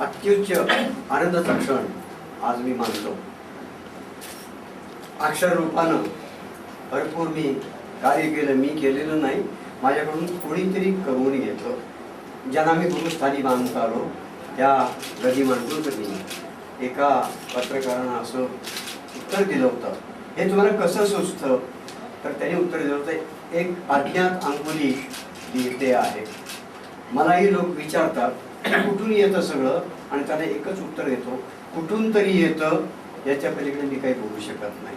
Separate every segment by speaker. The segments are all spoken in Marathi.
Speaker 1: अत्युच्च आनंदाचा क्षण आज मी मानतो. अक्षर रूपानं भरपूर मी कार्य केलं मी केलेलं नाही. माझ्याकडून कोणीतरी करून घेतलं ज्यांना मी गुरुस्थानी बांधता आलो त्या गदी मांडूकरनी एका पत्रकारानं असं उत्तर दिलं होतं. हे तुम्हाला कसं सुचतं? तर त्यांनी उत्तर दिलं होतं एक अज्ञात अंगुली लिहिते आहे. मलाही लोक विचारतात कुठून येतं सगळं आणि त्याला एकच उत्तर येतो. कुठून तरी येतं याच्या पलीकडे मी काही बोलू शकत नाही.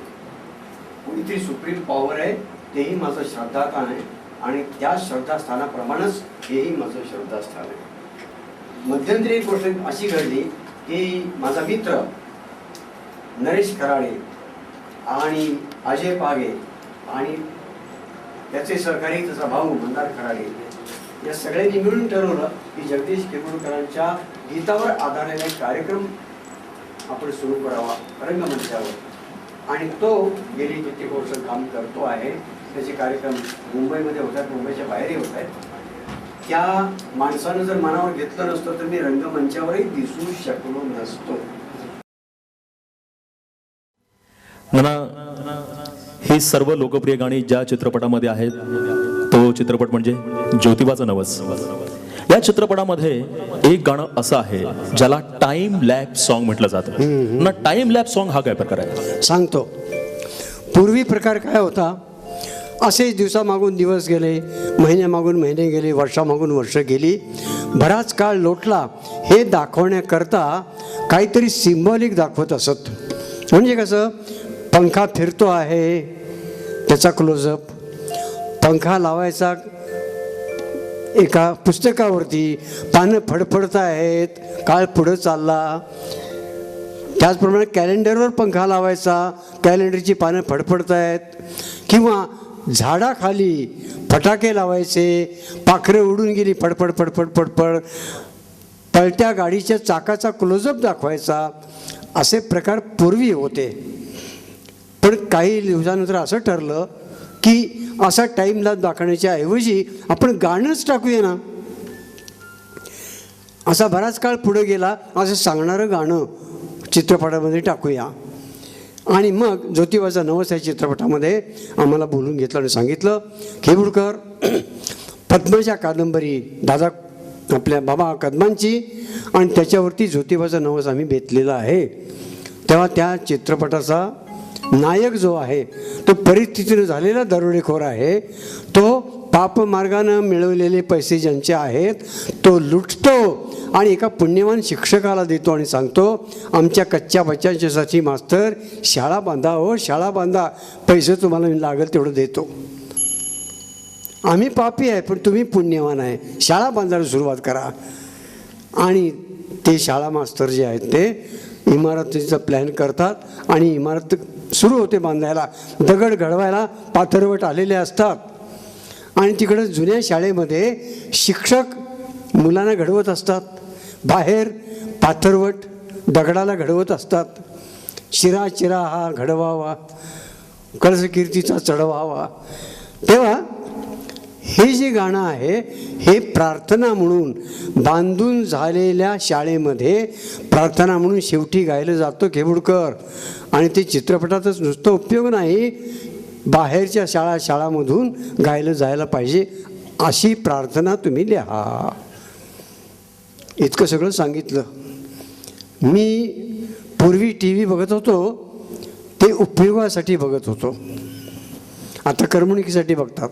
Speaker 1: कोणीतरी सुप्रीम पॉवर आहे तेही माझं श्रद्धास्थान आहे आणि त्या श्रद्धास्थानाप्रमाणेच हेही माझं श्रद्धास्थान आहे. मध्यंतरी एक गोष्ट अशी घडली की माझा मित्र नरेश खराडे आणि अजय पागे आणि त्याचे सहकारी त्याचा भाऊ मंदार खराडे या सगळ्यांनी मिळून ठरवलं की जगदीश केबुलकरांच्या गीतावर आधारलेला एक कार्यक्रम आपण सुरू करावा रंगमंचावर. आणि तो गेली कित्येक वर्ष काम करतो आहे. त्याचे कार्यक्रम मुंबईमध्ये होत आहेत मुंबईच्या बाहेरही होत आहेत. त्या माणसानं जर मनावर घेतलं नसतं तर मी रंगमंचावरही दिसू शकलो नसतो.
Speaker 2: नाना ही सर्व लोकप्रिय गाणी ज्या चित्रपटामध्ये आहेत तो चित्रपट म्हणजे ज्योतिबाचं नवस. या चित्रपटामध्ये एक गाणं असं आहे ज्याला टाइम लॅप सॉन्ग म्हटलं जातं. ना टाइम लॅप सॉन्ग हा काय प्रकार आहे?
Speaker 3: सांगतो. पूर्वी प्रकार काय होता? असेच दिवसामागून दिवस गेले महिन्यामागून महिने गेले वर्षामागून वर्ष गेली. बराच काळ लोटला. हे दाखवण्याकरता काहीतरी सिम्बॉलिक दाखवत असत. म्हणजे कसं? पंखा फिरतो आहे त्याचा क्लोजअप पंखा लावायचा एका पुस्तकावरती पानं फडफडत आहेत काळ पुढं चालला. त्याचप्रमाणे कॅलेंडरवर पंखा लावायचा कॅलेंडरची पानं फडफडत आहेत. किंवा झाडाखाली फटाके लावायचे पाखरं उडून गेली फडफड फडफड फडफड. पलट्या गाडीच्या चाकाचा क्लोजअप दाखवायचा असे प्रकार पूर्वी होते. पण काही दिवसानंतर असं ठरलं की असा टाईमला दाखवण्याच्या ऐवजी आपण गाणंच टाकूया ना. असा बराच काळ पुढे गेला असं सांगणारं गाणं चित्रपटामध्ये टाकूया. आणि मग ज्योतिबाचा नवस या चित्रपटामध्ये आम्हाला बोलून घेतलं आणि सांगितलं खेबुडकर पद्मजा कादंबरी दादा आपल्या बाबा कदमांची आणि त्याच्यावरती ज्योतिबाचा नवस आम्ही बेतलेला आहे. तेव्हा त्या चित्रपटाचा नायक जो आहे तो परिस्थितीनं झालेला दरोडेखोर आहे. तो पापमार्गानं मिळवलेले पैसे ज्यांचे आहेत तो लुटतो आणि एका पुण्यवान शिक्षकाला देतो आणि सांगतो आमच्या कच्च्या बच्चांच्यासाठी मास्तर शाळा बांधा हो शाळा बांधा. पैसे तुम्हाला मी लागेल तेवढं देतो. आम्ही पापी आहे पण तुम्ही पुण्यवान आहे. शाळा बांधायला सुरुवात करा. आणि ते शाळा मास्तर जे आहेत ते इमारतीचा प्लॅन करतात आणि इमारत सुरू होते बांधायला. दगड घडवायला पाथरवट आलेले असतात. आणि तिकडं जुन्या शाळेमध्ये शिक्षक मुलांना घडवत असतात. बाहेर पाथरवट दगडाला घडवत असतात. शिरा चिरा हा घडवावा. कळसकीर्तीचा चढवावा. तेव्हा हे जे गाणं आहे हे प्रार्थना म्हणून बांधून झालेल्या शाळेमध्ये प्रार्थना म्हणून शेवटी गायलं जातं खेबुडकर आणि ते चित्रपटातच नुसतं उपयोग नाही बाहेरच्या शाळा शाळामधून गायलं जायला पाहिजे अशी प्रार्थना तुम्ही लिहा. इतकं सगळं सांगितलं. मी पूर्वी टी व्ही बघत होतो ते उपयोगासाठी बघत होतो. आता करमणुकीसाठी बघतात.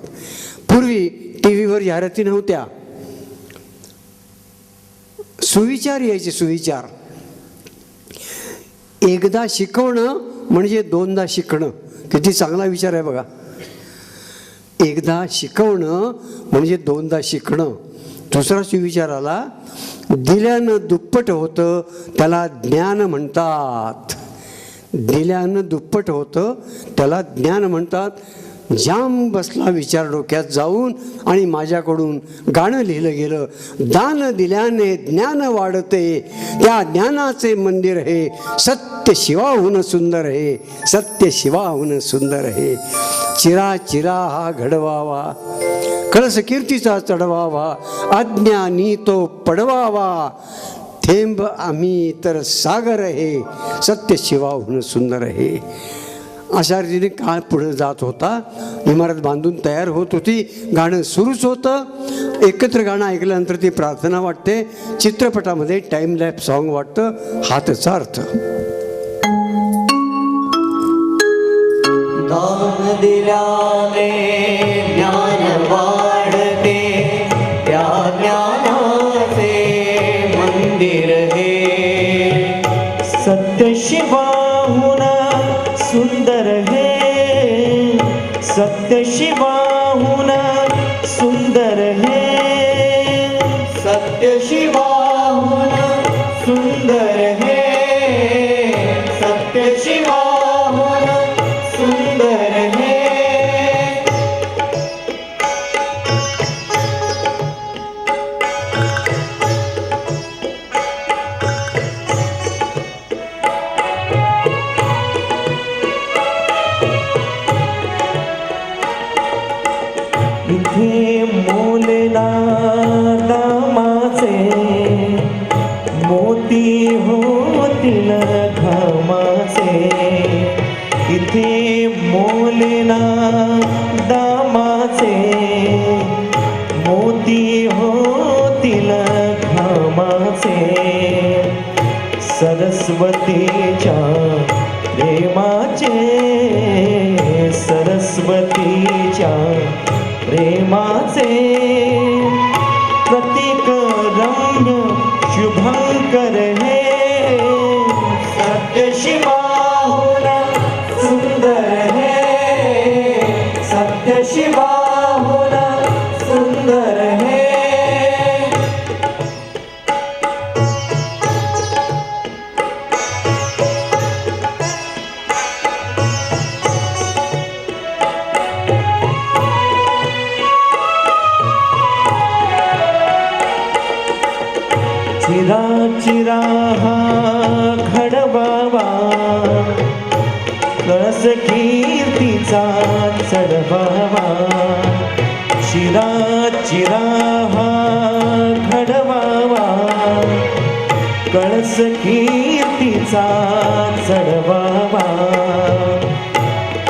Speaker 3: पूर्वी टी व्हीवर जाहिराती नव्हत्या. सुविचार यायचे सुविचार. एकदा शिकवणं म्हणजे दोनदा शिकणं. किती चांगला विचार आहे बघा. एकदा शिकवणं म्हणजे दोनदा शिकणं. दुसरा सुविचार आला दिल्यानं दुप्पट होतं त्याला ज्ञान म्हणतात. दिल्यानं दुप्पट होतं त्याला ज्ञान म्हणतात. जाम बसला विचार डोक्यात जाऊन आणि माझ्याकडून गाणं लिहिलं गेलं. दान दिल्याने ज्ञान वाढते. त्या ज्ञानाचे मंदिर हे सत्य शिवाहून सुंदर हे सत्य शिवाहून सुंदर हे. चिरा चिरा हा घडवावा. कळस कीर्तीचा चढवावा. अज्ञानी तो पडवावा. थेंब आम्ही तर सागर हे सत्य शिवाहून सुंदर हे. अशा रीतीने काळ पुढे जात होता. इमारत बांधून तयार होत होती. गाणं सुरूच होतं. एकत्र गाणं ऐकल्यानंतर ती प्रार्थना वाटते. चित्रपटामध्ये टाईम लॅप सॉन्ग वाटतं. हा त्याचा अर्थ.
Speaker 4: दान दिल्याने ज्ञान वाढते. त्या ज्ञानाचे मंदिर हे.
Speaker 5: घामाचे सरस्वतीच्या प्रेमाचे सरस्वतीच्या प्रेमाचे प्रतीक रंग शुभंकर हे.
Speaker 4: सत्य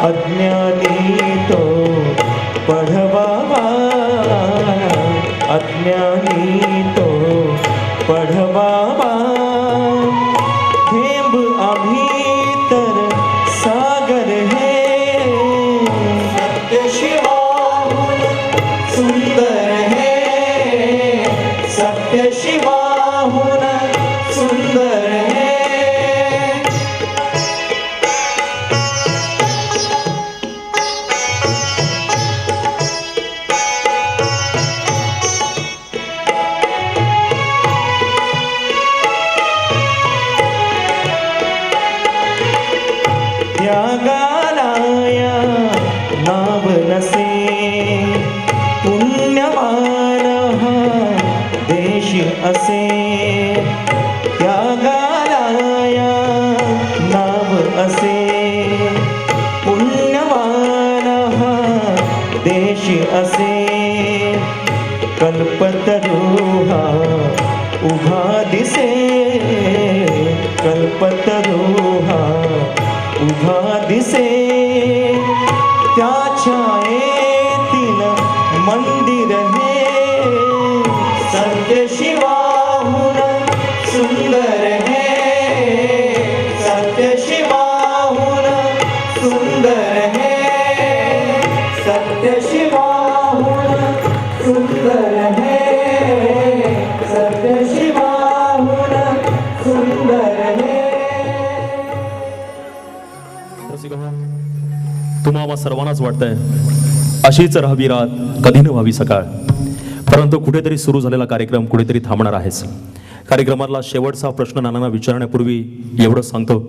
Speaker 5: अज्ञानी तो पढ़वा उभा
Speaker 2: तुम्हाला सर्वांनाच वाटतंय. अशीच राहावी रात कधी न व्हावी सकाळ. परंतु कुठेतरी सुरू झालेला कार्यक्रम कुठेतरी थांबणार आहेच कार्यक्रमातला शेवटचा प्रश्न नानांना विचारण्यापूर्वी एवढंच सांगतो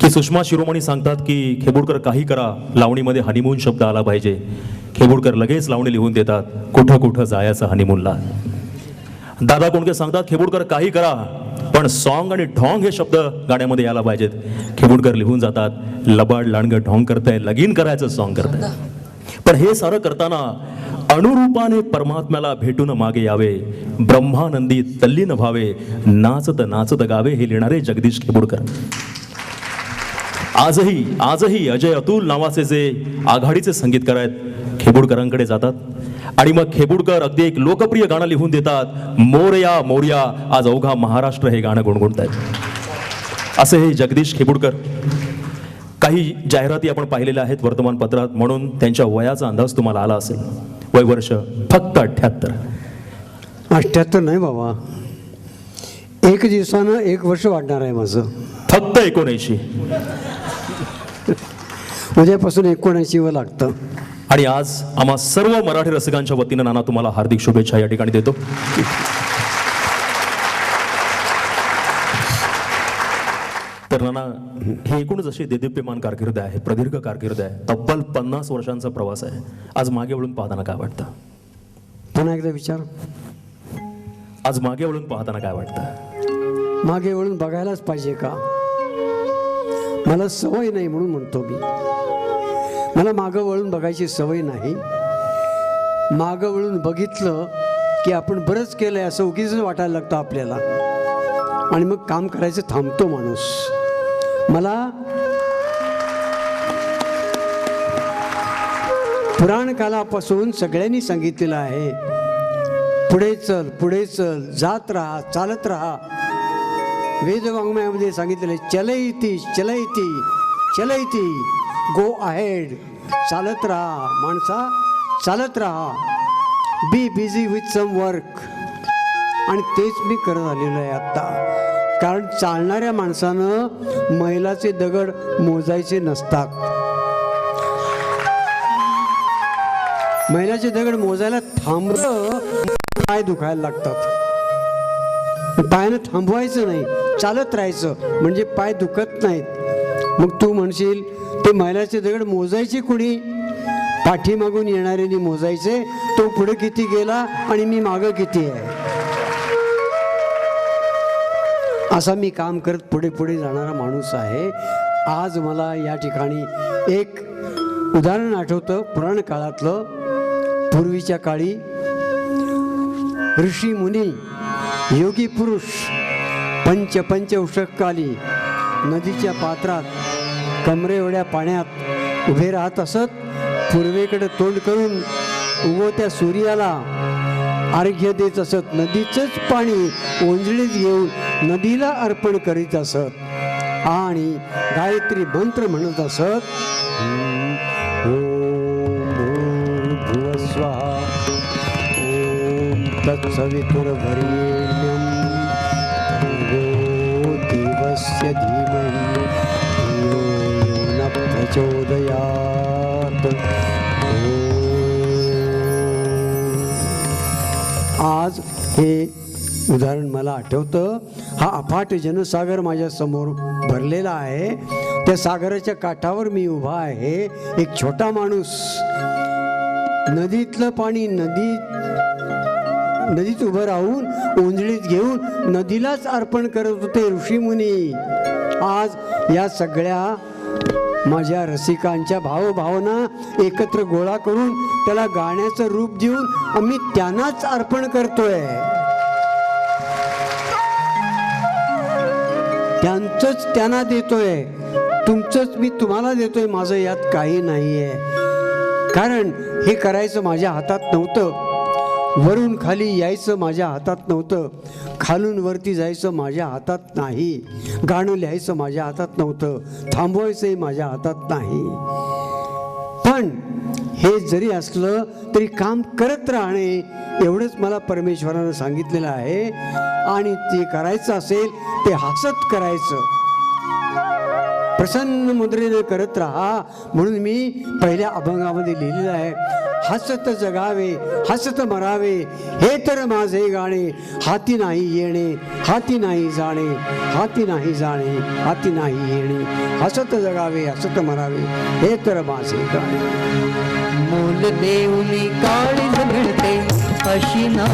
Speaker 2: की सुषमा शिरोमणी सांगतात की खेबुडकर काही करा. लावणीमध्ये हनीमून शब्द आला पाहिजे. खेबुडकर लगेच लावणी लिहून देतात. कुठं कुठं जायचं हनीमूनला दादा कोणके सांगतात खेबुडकर काही करा. पण सॉन्ग आणि ढोंग हे शब्द गाण्यामध्ये यायला पाहिजेत. खेबुडकर लिहून जातात लबाड लांडगं ढोंग करताय लगीन करायचं सॉन्ग करताय. पण हे सारं करताना अनुरूपाने परमात्म्याला भेटून मागे यावे ब्रह्मानंदी तल्लीन व्हावे नाचत नाचत गावे हे लिहिणारे जगदीश खेबुडकर आजही आजही अजय अतुल नावाचे जे आघाडीचे संगीतकार आहेत खेबुडकरांकडे जातात. आणि मग खेबुडकर अगदी एक लोकप्रिय गाणं लिहून देतात मोरया मोरया. आज अवघा महाराष्ट्र हे गाणं गुणगुणत आहेत असे हे जगदीश खेबुडकर. काही जाहिराती आपण पाहिलेल्या आहेत वर्तमानपत्रात म्हणून त्यांच्या वयाचा अंदाज तुम्हाला आला असेल. वय वर्ष फक्त अठ्ठ्याहत्तर.
Speaker 3: अठ्ठ्याहत्तर नाही बाबा. एक दिवसानं एक वर्ष वाढणार आहे माझं.
Speaker 2: फक्त एकोणऐंशी.
Speaker 3: उद्यापासून एकोणऐंशी व लागतं.
Speaker 2: आणि आज आम्हा सर्व मराठी रसिकांच्या वतीनं नाना तुम्हाला हार्दिक शुभेच्छा या ठिकाणी देतो. तर नाना हे एकूणच अशी देदीप्यमान कारकीर्द आहे प्रदीर्घ कारकीर्द आहे तब्बल पन्नास वर्षांचा प्रवास आहे. आज मागे वळून पाहताना काय वाटतं?
Speaker 3: पुन्हा एकदा विचार.
Speaker 2: आज मागे वळून पाहताना काय वाटतं?
Speaker 3: मागे वळून बघायलाच पाहिजे का? मला सवय नाही म्हणून म्हणतो मी. मला मागं वळून बघायची सवय नाही. मागं वळून बघितलं की आपण बरंच केलं आहे असं उगीच वाटायला लागतं आपल्याला. आणि मग काम करायचं थांबतो माणूस. मला पुराण कालापासून सगळ्यांनी सांगितलेलं आहे. पुढे चल पुढे चल जात राहा चालत राहा. वेदवाङ्मयामध्ये सांगितलेलं आहे चलयती चलयती. गो अहेड चालत राहा माणसा. चालत राहा. Be busy with some work आणि तेच मी करत आलेलो आहे आत्ता. कारण चालणाऱ्या माणसानं मैलाचे दगड मोजायचे नसतात. मैलाचे दगड मोजायला थांबलं पाय दुखायला लागतात. पायानं थांबवायचं नाही चालत राहायचं. म्हणजे पाय दुखत नाहीत. मग तू म्हणशील ते मैलाचे दगड मोजायचे कुणी? पाठीमागून येणाऱ्यांनी मोजायचे. तो पुढे किती गेला आणि मी मागं किती आहे? असा मी काम करत पुढे पुढे जाणारा माणूस आहे. आज मला या ठिकाणी एक उदाहरण आठवतं. पुराण काळातलं पूर्वीच्या काळी ऋषी मुनी योगी पुरुष पंच पंच उषकाली नदीच्या पात्रात कमरे एवढ्या पाण्यात उभे राहत असत. पूर्वेकडे तोंड करून उगवत्या सूर्याला अर्घ्य देत असत. नदीचंच पाणी ओंजळीत घेऊन नदीला अर्पण करीत असत. आणि गायत्री मंत्र म्हणत असत ओम भूर्भुवस्वः ॐ तत्सवितुर्वरेण्यं प्रचोदयात् आज हे उदाहरण मला आठवतं. हा अफाट जनसागर माझ्यासमोर भरलेला आहे. त्या सागराच्या काठावर मी उभा आहे. एक छोटा माणूस नदीतलं पाणी नदी नदीत उभं राहून ओंजळीत घेऊन नदीलाच अर्पण करत होते ऋषीमुनी आज या सगळ्या माझ्या रसिकांच्या भावभावना एकत्र गोळा करून त्याला गाण्याचं रूप देऊन आम्ही त्यांनाच अर्पण करतोय. त्यांचंच त्यांना देतोय. तुमचंच मी तुम्हाला देतोय. माझं यात काही नाही आहे कारण हे करायचं माझ्या हातात नव्हतं. वरून खाली यायचं माझ्या हातात नव्हतं. खालून वरती जायचं माझ्या हातात नाही. गाणं लिहायचं माझ्या हातात नव्हतं. थांबवायचंही माझ्या हातात नाही. पण हे जरी असलं तरी काम करत राहणे एवढंच मला परमेश्वरानं सांगितलेलं आहे. आणि ते करायचं असेल ते हसत करायचं. प्रसन्न मुद्रेने करत राहा. म्हणून मी पहिल्या अभंगामध्ये लिहिलेलं आहे. हसत जगावे हसत मरावे हे तर माझे गाणे हाती नाही येणे हाती नाही जाणे हाती नाही जाणे हाती नाही येणे हसत जगावे हसत मरावे हे तर माझे गाणे
Speaker 4: मोल देऊनी काळीज मिळते अशी ना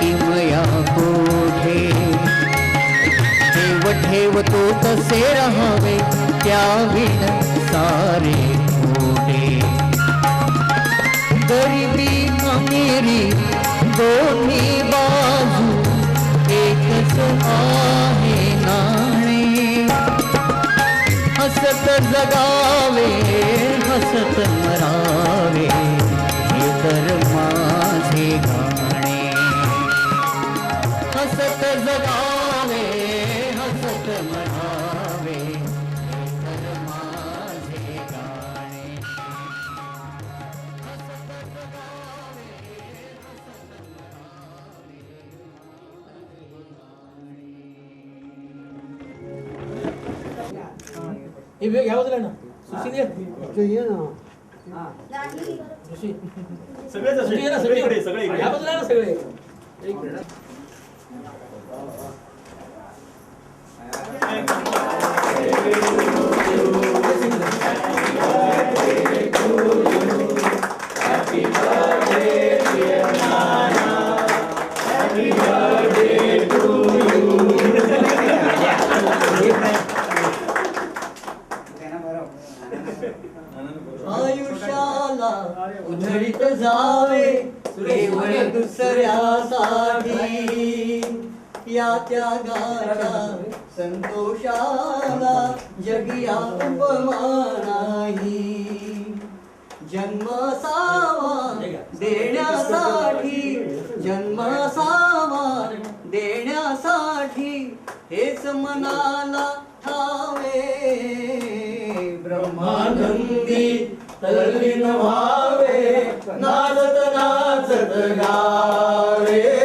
Speaker 4: किमया कोठे ठेव ठेव तो कसे राहावे त्या विण सारे गरिबी अमेरी दोन्ही बाजू एकच आहे नाणे। हसत जगावे हसत मरावे हे तर माझे गा हे
Speaker 6: वेग घ्यावं तुला ना. सुशील ये.
Speaker 3: ये ना.
Speaker 6: सुशील. सुशील ये ना, सगळे. ना
Speaker 4: जन्म सावा देण्यासाठी जन्म सावा देण्यासाठी हेच मनाला ठावे. ब्रह्मानंदी तल्लीन व्हावे नाचत नाचत गावे.